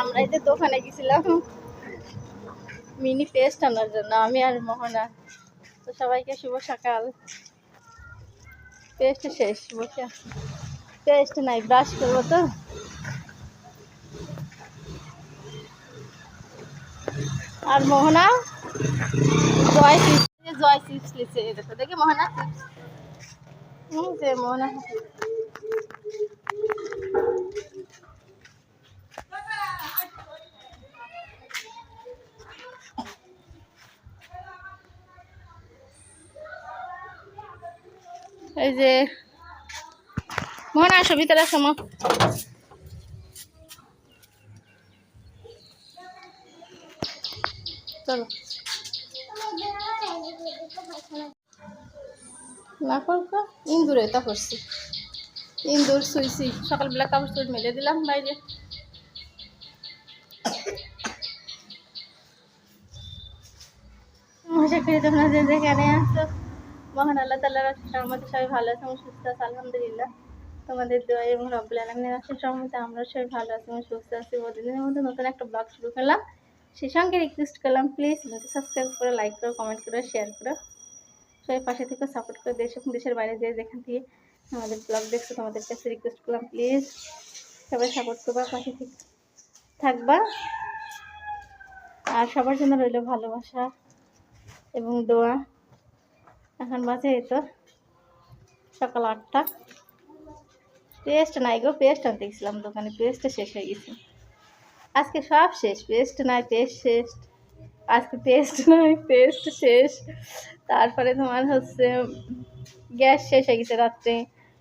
আমরা এই দোকানে গেছিলাম। মিনি পেস্ট আনার জন্য, আমি আর মোহনা। তো সবাইকে শুভ সকাল। পেস্ট শেষ, বসে পেস্ট নাই, ব্রাশ করব তো। আর মোহনা? জয় চিপস জয় চিপস লিখছে এই দেখো, দেখি মোহনা। চিপস হুম যে মোহনা। এই যে মোহনা আসো ভিতরে আসো চলো। না করব ইন্দুরে তা করছি ইন্দুর শুইছি সকালবেলা কাপড় চোপড় মেলে দিলাম বাইরে। আশা করি তোমরা যে যেখানে আসো মহান আল্লাহ তাল্লাহ আমাদের সবাই ভালো আছে এবং সুস্থ আছে, আলহামদুলিল্লাহ। তোমাদের দোয়া এবং রব্বুল আলমিনের আসার সহমতে আমরা সবাই ভালো আছি এবং সুস্থ আছি। প্রতিদিনের মধ্যে নতুন একটা ব্লগ শুরু করলাম। সেই সঙ্গে রিকোয়েস্ট করলাম প্লিজ সাবস্ক্রাইব করো লাইক করো কমেন্ট করো শেয়ার করো। সবাই পাশে থেকে সাপোর্ট করে, দেশ এবং দেশের বাইরে যে যেখান থেকে আমাদের ব্লগ দেখছ, তোমাদের কাছে রিকোয়েস্ট করলাম প্লিজ সবাই সাপোর্ট করবা, পাশে থেকে, থাকবা। আর সবার জন্য রইল ভালোবাসা এবং দোয়া। এখন বাজে এই তো সকাল আটটা। পেস্ট নাই গো, পেস্ট আনতে গেছিলাম দোকানে পেস্ট শেষ হয়ে গেছে। আজকে সব শেষ, পেস্ট নাই, পেস্ট শেষ, আজকে পেস্ট নাই, পেস্ট শেষ। তারপরে তোমার হচ্ছে গ্যাস শেষ হয়ে গেছে রাত্রে।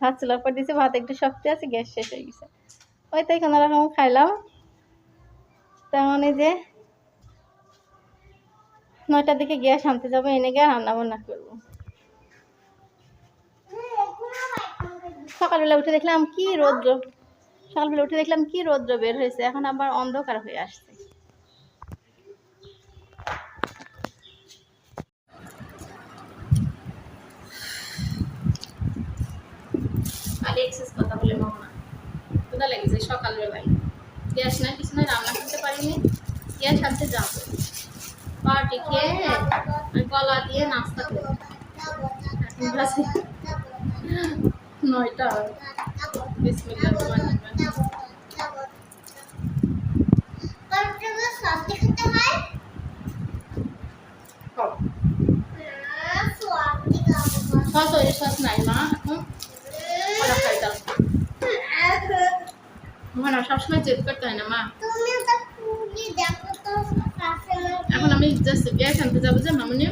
ভাত চুলার পর দিয়েছে ভাত একটু শক্ত আছে, গ্যাস শেষ হয়ে গেছে। ওই তাই কোনো রকম খাইলাম। তেমন যে নয়টার দিকে গ্যাস আনতে যাব, এনে গিয়ে রান্না বান্না করব। সকালবেলা উঠে দেখলাম কি রৌদ্র। সকালবেলা উঠে দেখলাম কি রৌদ্র বের হয়েছে এখন আবার অন্ধকার হয়ে আসছে। কথা বলে মামা লেগেছে সকালবেলায়? গ্যাস না কিছু না রান্না করতে পারিনি। গ্যাস আনতে যাব। পার্টি খেয়ে কলা দিয়ে নাস্তা নয়টা। সস সস নাই মা এখন খাই দাও। মা সবসময় জেদ করতে হয় না মা। এখন আমি জাস্ট গ্যাস আনতে যাব যে মামুনি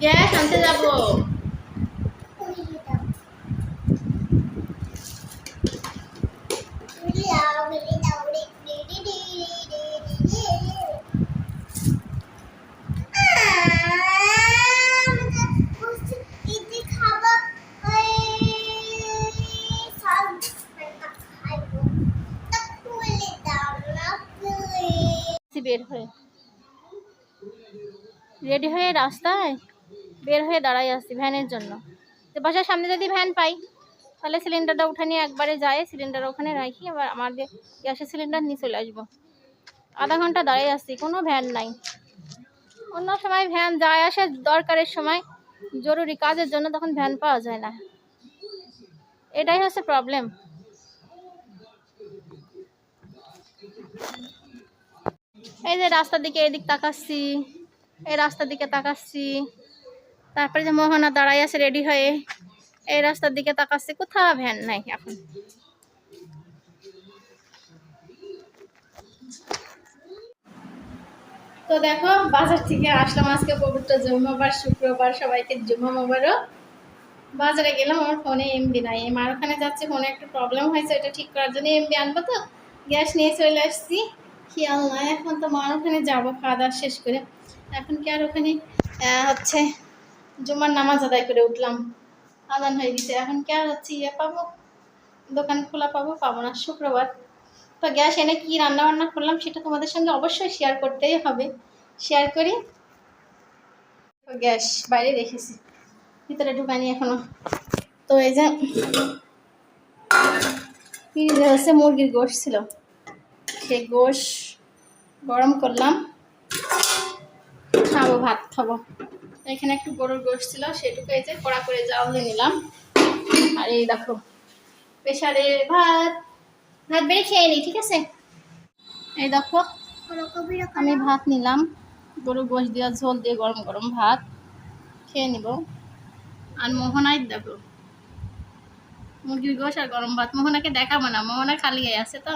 গ্যাস আনতে যাব বের হয়ে রেডি হয়ে রাস্তায় বের হয়ে দাঁড়াই আসছি ভ্যানের জন্য। তো বাসার সামনে যদি ভ্যান পাই, তাহলে সিলিন্ডারটা উঠে নিয়ে একবারে যায় সিলিন্ডার ওখানে রাখি, আবার আমাদের গ্যাসের সিলিন্ডার নিয়ে চলে আসব। আধা ঘণ্টা দাঁড়িয়ে আসছি কোনো ভ্যান নাই। অন্য সময় ভ্যান যায় আসে দরকারের সময়, জরুরি কাজের জন্য তখন ভ্যান পাওয়া যায় না। এটাই হচ্ছে প্রবলেম এই যে রাস্তার দিকে এদিক তাকাচ্ছি, এই রাস্তার দিকে তাকাচ্ছি। তারপরে যে মোহনা দাঁড়াই আছে রেডি হয়ে এই রাস্তার দিকে তাকাচ্ছি, কোথাও ভ্যান নাই এখন। তো দেখো, বাজার থেকে আসলাম আজকে পবিত্র জুম্মাবার, শুক্রবার, সবাইকে জুম্মা মোবারক। বাজারে গেলাম, আমার ফোনে এমবি নাই। মার ওখানে যাচ্ছে, ফোনে একটু প্রবলেম হয়েছে এটা ঠিক করার জন্য এমবি আনব তো। গ্যাস নিয়ে চলে আসছি। খেয়াল নাই এখন তো মার ওখানে যাব, খাওয়া দাওয়া শেষ করে। এখন কি আর ওখানে হচ্ছে জুমার নামাজ আদায় করে উঠলাম। আদান হয়ে গেছে, এখন কে আর হচ্ছে ইয়ে পাবো? দোকান খোলা পাবো পাবো না, শুক্রবার। তো গ্যাস এনে কি রান্না বান্না করলাম সেটা তোমাদের সঙ্গে অবশ্যই শেয়ার করতেই হবে। শেয়ার করি। তো গ্যাস বাইরে রেখেছি, ভিতরে ঢুকানি এখনও। তো এই যে ফ্রিজে হচ্ছে মুরগির গোশ ছিল সেই গোশ গরম করলাম। খাব, ভাত খাব। এখানে একটু গরুর গোশ ছিল, সেটুকু এই যে কড়া করে জাল দিয়ে নিলাম। আর এই দেখো প্রেশারে ভাত ভাত বেড়ে খেয়ে নিই ঠিক আছে? এই দেখো, আমি ভাত নিলাম। গরুর গোশ দিয়ে ঝোল দিয়ে গরম গরম ভাত, খেয়ে নিব। আর মোহনাই দেখো, মুরগির গোশ আর গরম ভাত, মোহনাকে দেখাবো না, মোহনা খালি আছে তো।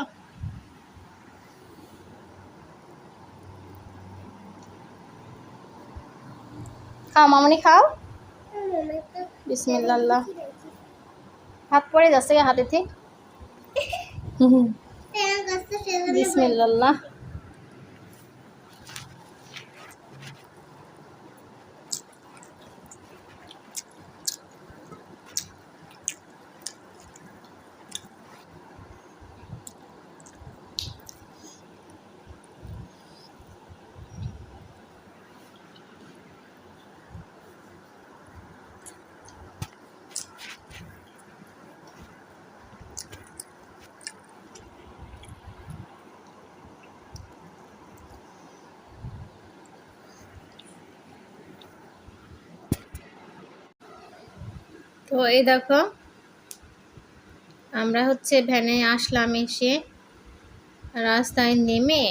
খাও মামনি খাও। বিসমিল্লাহ হাত পড়ে যাচ্ছে হাতে থেকে। বিসমিল্লাহ তো এই দেখো, আমরা হচ্ছে ভ্যানে আসলাম এসে রাস্তায় নেমে।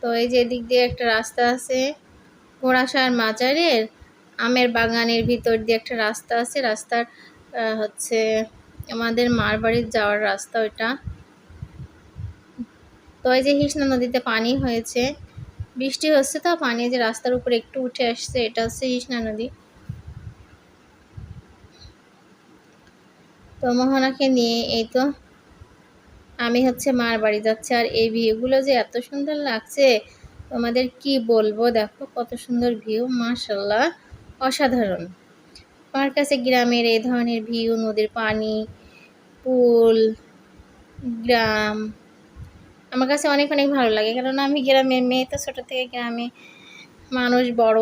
তো এই যে দিক দিয়ে একটা রাস্তা আছে ঘোড়াসার মাজারের আমের বাগানের ভিতর দিয়ে একটা রাস্তা আছে। রাস্তার হচ্ছে আমাদের মার বাড়ির যাওয়ার রাস্তা ওইটা। তো এই যে হিসনা নদীতে পানি হয়েছে, বৃষ্টি হচ্ছে তো, পানি যে রাস্তার উপর একটু উঠে আসছে, এটা হচ্ছে হিসনা নদী। তো মোহনাকে নিয়ে এই তো আমি হচ্ছে মার বাড়ি যাচ্ছি। আর এই ভিউগুলো যে এত সুন্দর লাগছে, তোমাদের কি বলব? দেখো কত সুন্দর ভিউ মাশাল্লাহ অসাধারণ। আমার কাছে গ্রামের এই ধরনের ভিউ, নদীর পানি, পুল, গ্রাম, আমার কাছে অনেক অনেক ভালো লাগে। কারণ আমি গ্রামের মেয়ে, তো ছোটো থেকে গ্রামে মানুষ বড়।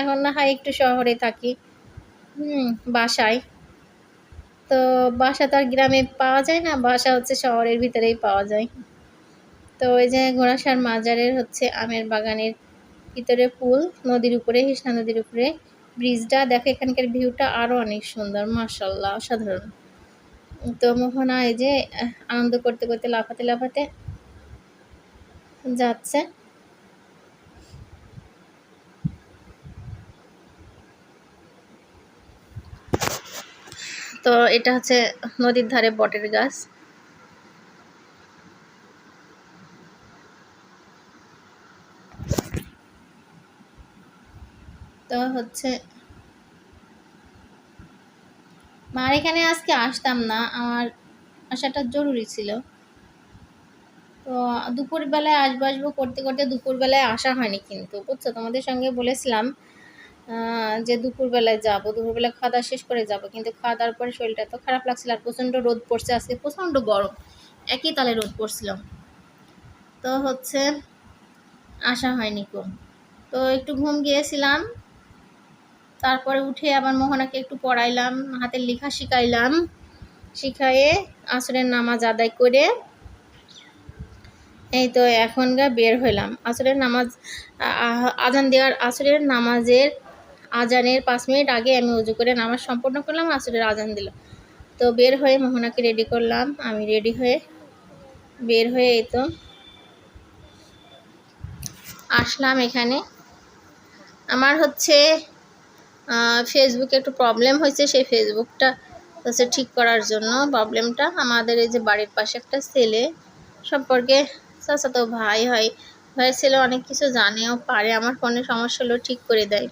এখন না হয় একটু শহরে থাকি, হুম, বাসায়। তো বাসা তো আর গ্রামে পাওয়া যায় না, বাসা হচ্ছে শহরের ভিতরেই পাওয়া যায়। তো ওই যে ঘোড়াসার মাজারের হচ্ছে আমের বাগানের ভিতরে পুল, নদীর উপরে হিসনা নদীর উপরে। ব্রিজটা দেখো, এখানকার ভিউটা আরও অনেক সুন্দর মার্শাল্লাহ অসাধারণ। তো মোহনা এই যে আনন্দ করতে করতে লাফাতে লাফাতে যাচ্ছে। তো এটা হচ্ছে নদীর ধারে বটের গাছ। তো হচ্ছে মার এখানে আজকে আসতাম না, আমার আসাটা জরুরি ছিল। তো দুপুরবেলায় আসব আসব করতে করতে দুপুরবেলায় আসা হয়নি কিন্তু, বুঝছ? তোমাদের সঙ্গে বলেছিলাম যে দুপুরবেলায় যাব, দুপুরবেলা খাওয়া দাওয়া শেষ করে যাব, কিন্তু খাওয়া দাওয়ার পরে শরীরটা এত খারাপ লাগছিল আর প্রচণ্ড রোদ পড়ছে আজকে, প্রচণ্ড গরম, একই তালে রোদ পড়ছিল। তো হচ্ছে, আসা হয়নি কো। তো একটু ঘুম গিয়েছিলাম, তারপরে উঠে আবার মোহনাকে একটু পড়াইলাম, হাতের লেখা শিখাইলাম শিখায়ে আসরের নামাজ আদায় করে এই তো এখন গা বের হইলাম। আসরের নামাজ আজান দেওয়ার আসরের নামাজের আজানের পাঁচ মিনিট আগে আমি উজু করে নামাজ সম্পূর্ণ করলাম, আসরের আজান দিল। তো বের হয়ে মোহনাকে রেডি করলাম। আমি রেডি হয়ে বের হয়ে এই তো আসলাম এখানে। আমার হচ্ছে ফেসবুকে একটু প্রবলেম হয়েছে, সেই ফেসবুকটা হচ্ছে ঠিক করার জন্য প্রবলেমটা আমাদের এই যে বাড়ির পাশে একটা ছেলে, সম্পর্কে চাচাতো ভাই হয় ভাই ছেলে অনেক কিছু জানেও পারে, আমার ফোনে সমস্যা হলেও ঠিক করে দেয়।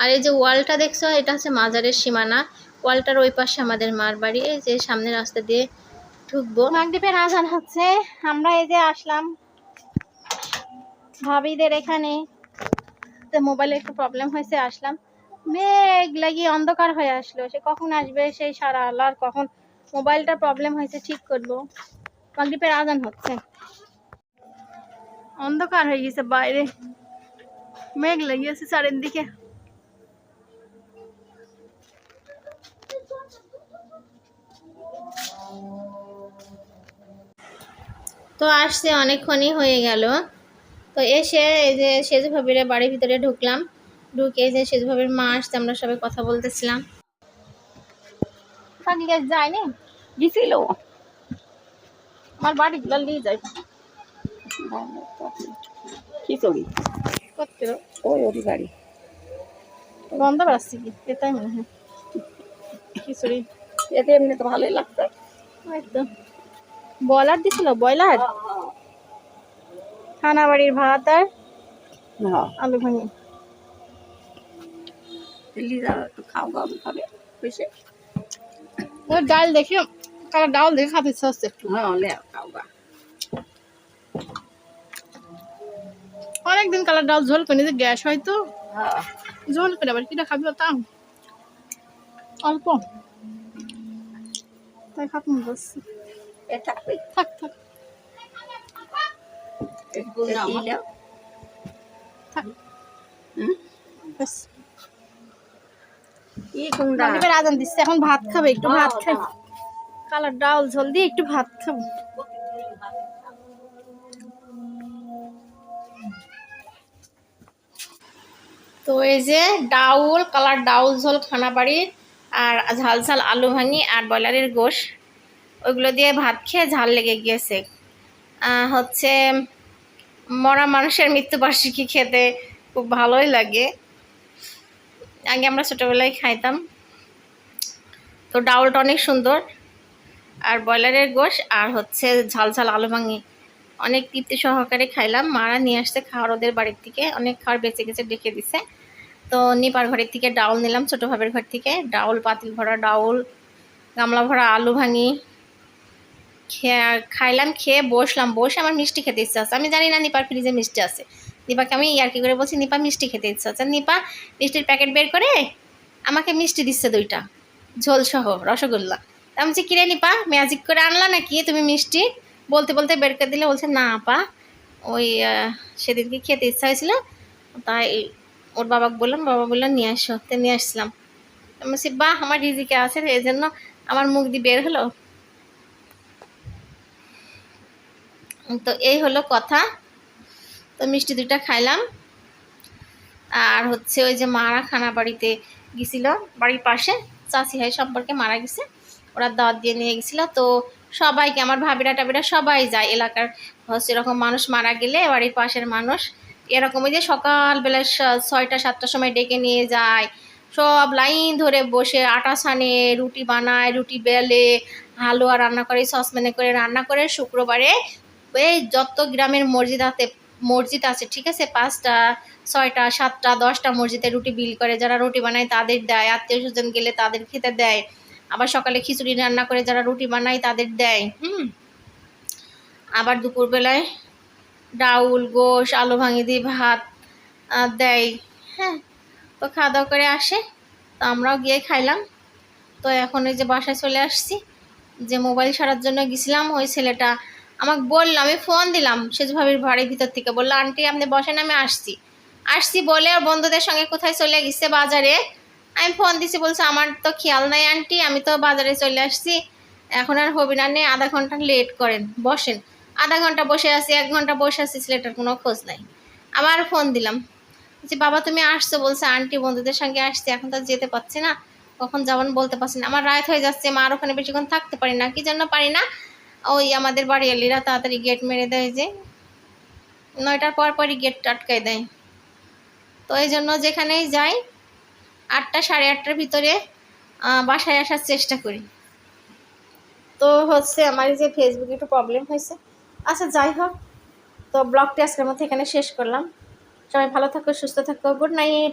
আর এই যে ওয়ালটা দেখছ, এটা হচ্ছে মাজারের সীমানা। ওয়ালটার ওই পাশে আমাদের মার বাড়ি, এই যে সামনে রাস্তা দিয়ে ঢুকবো। মাগদ্বীপের আজান হচ্ছে, আমরা এই যে আসলাম। ভাবিদের এখানে মোবাইলে একটু প্রবলেম হয়েছে, আসলাম। মেঘ লাগিয়ে অন্ধকার হয়ে আসলো, সে কখন আসবে, সেই সারা আল্লাহ কখন মোবাইলটা প্রবলেম হয়েছে, ঠিক করব। মাগদ্বীপের আজান হচ্ছে। অন্ধকার হয়ে গেছে বাইরে। মেঘ লেগেছে চারিদিকে। তো আসছে অনেকক্ষণই হয়ে গেল। তো এসে এই যে সেজু ভাবির বাড়ির ভিতরে ঢুকলাম। ঢুকে এই যে সেজু ভাবির মা আসতে আমরা সবাই কথা বলতেছিলাম। থাকলে যায়নি? গেছিল। আমার বাড়ি বাড়িগুলো নিয়ে যায় খিচুড়ি করতে ওই ওরই বাড়ি। গন্ধ পাচ্ছি কি? এটাই মনে হয়। খিচুড়ি এতে এমনি তো ভালোই লাগছে। একদম। বয়লার দিছিল বয়লার খানা বাড়ির ভাত আর হ্যাঁ। আলু ভাঙি ওই ডাল দেখি কারও ডাল দেখে খাতে ইচ্ছা হচ্ছে একটু। হ্যাঁ অনেকদিন কালার ডাল ঝোল করে যে গ্যাস হয় তো। হ্যাঁ। ঝোল করে আবার কিটা খাবি তা অল্প। তাই খাত করছে এ থাকবে থাক থাক। আজান দিচ্ছে এখন ভাত খাবে একটু ভাত খাই। কালার ডাল ঝোল দিয়ে একটু ভাত খাব। তো এই যে ডাউল কালার ডাউল ঝোল খানা বাড়ির আর ঝাল ঝাল আলু ভাঙি আর ব্রয়লারের গোশ। ওইগুলো দিয়ে ভাত খেয়ে ঝাল লেগে গিয়েছে। হচ্ছে মরা মানুষের মৃত্যুবার্ষিকী খেতে খুব ভালোই লাগে। আগে আমরা ছোটোবেলায় খাইতাম। তো ডাউলটা অনেক সুন্দর। আর ব্রয়লারের গোশ আর হচ্ছে ঝাল ঝাল আলু ভাঙি অনেক তৃপ্তি সহকারে খাইলাম। মারা নিয়ে আসছে খাওয়ার ওদের বাড়ির থেকে। অনেক খাওয়ার বেঁচে গেছে, ডেকে দিছে। তো নিপার ঘরের থেকে ডাউল নিলাম, ছোটো ভাবের ঘর থেকে। ডাউল, পাতিল ভরা ডাউল, গামলা ভরা আলু ভাঙি। খাইলাম, খেয়ে বসলাম। বসে আমার মিষ্টি খেতে ইচ্ছা আছে। আমি জানি না নিপার ফ্রিজে মিষ্টি আছে। নিপাকে আমি ইয়ার্কি করে বলছি, নিপা, মিষ্টি খেতে ইচ্ছা আছে। নিপা মিষ্টির প্যাকেট বের করে আমাকে মিষ্টি দিচ্ছে দুইটা ঝোল সহ রসগোল্লা আমি বলছি কিরে নিপা ম্যাজিক করে আনলা নাকি? তুমি মিষ্টি? বলতে বলতে বের করে দিলে, বলছে, না, আপা। ওই সেদিনকে খেতে ইচ্ছা হয়েছিল। তাই ওর বাবাকে বললাম, বাবা বললাম নিয়ে আসো। তো নিয়ে আসলাম। বলছি, বাহ, আমার রিজিকে আছে, এই জন্য আমার মুখ দিয়ে বের হলো? তো এই হলো কথা। তো মিষ্টি দুটা খাইলাম। আর হচ্ছে ওই যে মারা খানা বাড়িতে গেছিল, বাড়ির পাশে। চাষি হয় সম্পর্কে মারা গেছে। ওরা দাওয়াত দিয়ে নিয়ে গেছিল। তো সবাইকে, আমার ভাবিরা টাবিরা সবাই যায়। এলাকার হচ্ছে এরকম মানুষ মারা গেলে, বাড়ির পাশের মানুষ। এরকম ওই যে সকালবেলা ছয়টা, সাতটার সময় ডেকে নিয়ে যায়। সব লাইন ধরে বসে আটা ছানে, রুটি বানায়, রুটি বেলে, হালুয়া রান্না করে সসপ্যানে করে, রান্না করে শুক্রবারে এই যত গ্রামের মসজিদ আছে মসজিদ আছে, ঠিক আছে? পাঁচটা, ছয়টা, সাতটা, দশটা মসজিদে রুটি বিল করে। যারা রুটি বানায় তাদের দেয় আত্মীয় স্বজন গেলে তাদের খেতে দেয়। আবার সকালে খিচুড়ি রান্না করে যারা রুটি বানায় তাদের দেয়, হুম? আবার দুপুরবেলায় ডাউল, গোশ, আলু ভাঙি দিয়ে ভাত দেয় হ্যাঁ। তো খাওয়া দাওয়া করে আসে। তো আমরাও গিয়ে খাইলাম। তো এখন এই যে বাসায় চলে আসছি। যে মোবাইল সারার জন্য গেছিলাম, ওই ছেলেটা আমাকে বলল, আমি ফোন দিলাম সেজু ভাবির বাড়ির ভিতর থেকে। বলল, আন্টি, আপনি বসেন, আমি আসছি। আসছি বলে আর বন্ধুদের সঙ্গে কোথায় চলে গেছে বাজারে। আমি ফোন দিছি, বলছে, আমার তো খেয়াল নাই, আন্টি, আমি তো বাজারে চলে আসছি। এখন আর হবি না নেই আধা ঘণ্টা লেট করেন, বসেন। আধা ঘণ্টা বসে আছি, এক ঘণ্টা বসে আছি, ছেলেটার কোনো খোঁজ নাই। আবার ফোন দিলাম। যে বাবা, তুমি আসছো? বলছে, আন্টি, বন্ধুদের সঙ্গে আসছে, এখন তো যেতে পারছি না। কখন যাবেন বলতে পারছি না। আমার রাত হয়ে যাচ্ছে, মা আর ওখানে বেশিক্ষণ থাকতে পারি না। কি জন্য পারি না? ওই আমাদের বাড়িয়ালিরা তাড়াতাড়ি গেট মেরে দেয় যে, নয়টার পর পরই গেট আটকায় দেয়। তো এই জন্য যেখানেই যাই, আটটা সাড়ে আটটার ভিতরে বাসায় আসার চেষ্টা করি। তো হচ্ছে, আমার যে ফেসবুকে একটু প্রবলেম হয়েছে। আচ্ছা যাই হোক। তো ব্লগটি আজকের মধ্যে এখানে শেষ করলাম। সবাই ভালো থাকো, সুস্থ থাকো, গুড নাইট।